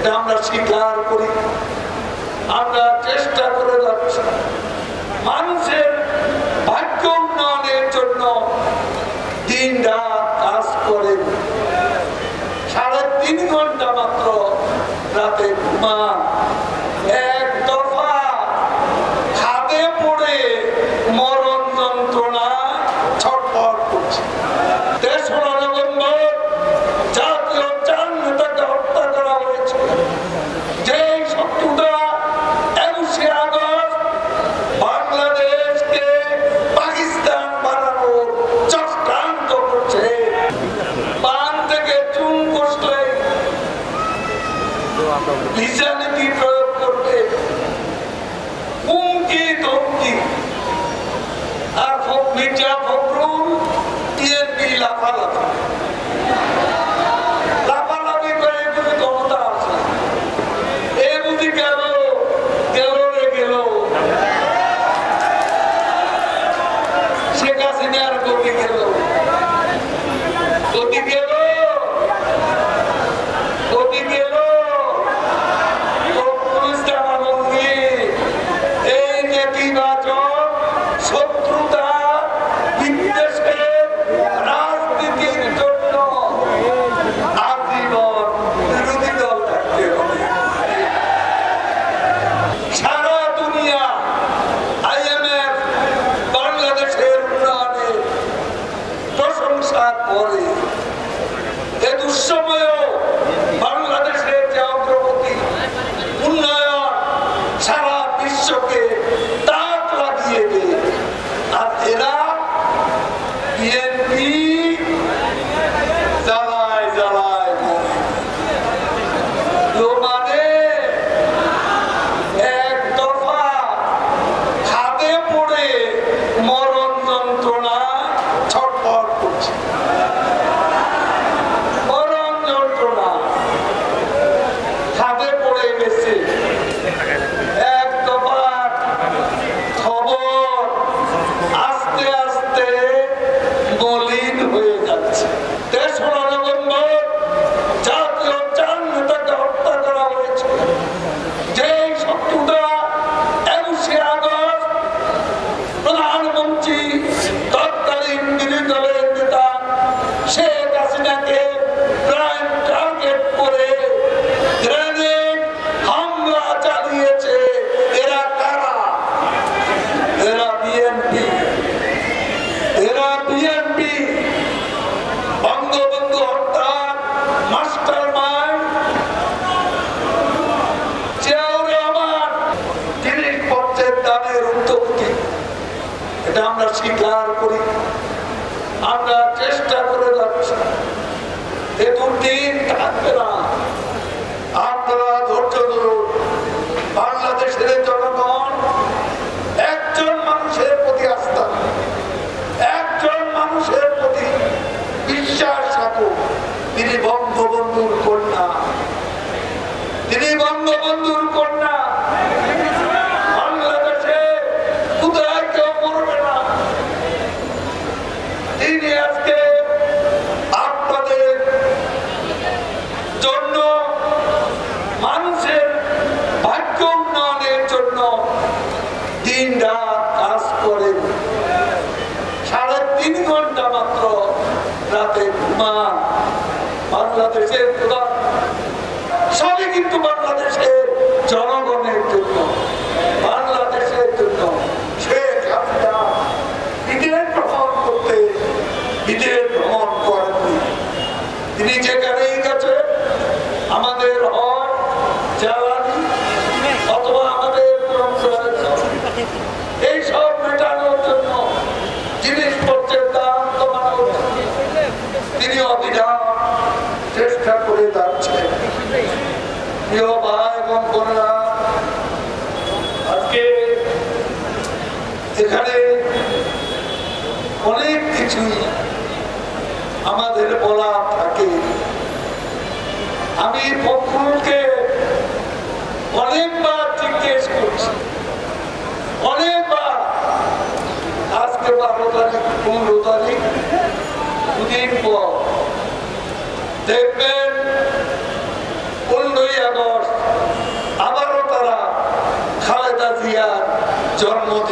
এটা আমরা স্বীকার করি। আমরা চেষ্টা করে যাচ্ছি। মানুষের ভাগ্য উন্নয়নের জন্য দিন রাত কাজ করেন সাড়ে তিন ঘণ্টা মাত্র রাতে ঘুমান এক দফা খাদে পড়ে মরণ যন্ত্রণা ছটফট করছে তেসরা নভেম্বর জাতীয় চার নেতাকে হত্যা করা হয়েছে যে শত্রুটা একুশে আগস্ট বাংলাদেশকে পাকিস্তান বানানোর চক্রান্ত করছে পান থেকে চুন কষলে ভিসা নীতি প্রয়োগ করবে হুমকি ধমকি। আর মির্জা ফখরুল টিএনপি লাফালাফি। Yeah. তেসরা নভেম্বর জাতীয় চার নেতাকে হত্যা করা হয়েছে। যে শত্রুটা একুশে আগস্ট প্রধানমন্ত্রী তৎকালীন বিরোধী দলের তিনি বঙ্গবন্ধুর কন্যা। মানুষের ভাগ্য জন্য দিন রাত কাজ সাড়ে তিন ঘণ্টা মাত্র রাতে ঘুমান। বাংলাদেশের প্রধান সবই কিন্তু বাংলাদেশের জনগণের জন্য। বাংলাদেশের জন্য করতে তিনি যেখানেই গেছে আমাদের প্রিয় ভাই এবং বোনেরা, আজকে এখানে অনেক কিছুই আমাদের বলা থাকে। আমি ফখরুলকে অনেকবার জিজ্ঞেস করছি। অনেকবার। আজকে বারো তারিখ, পনেরো তারিখ, দুদিন পর। দেখবেন জন্মদিবস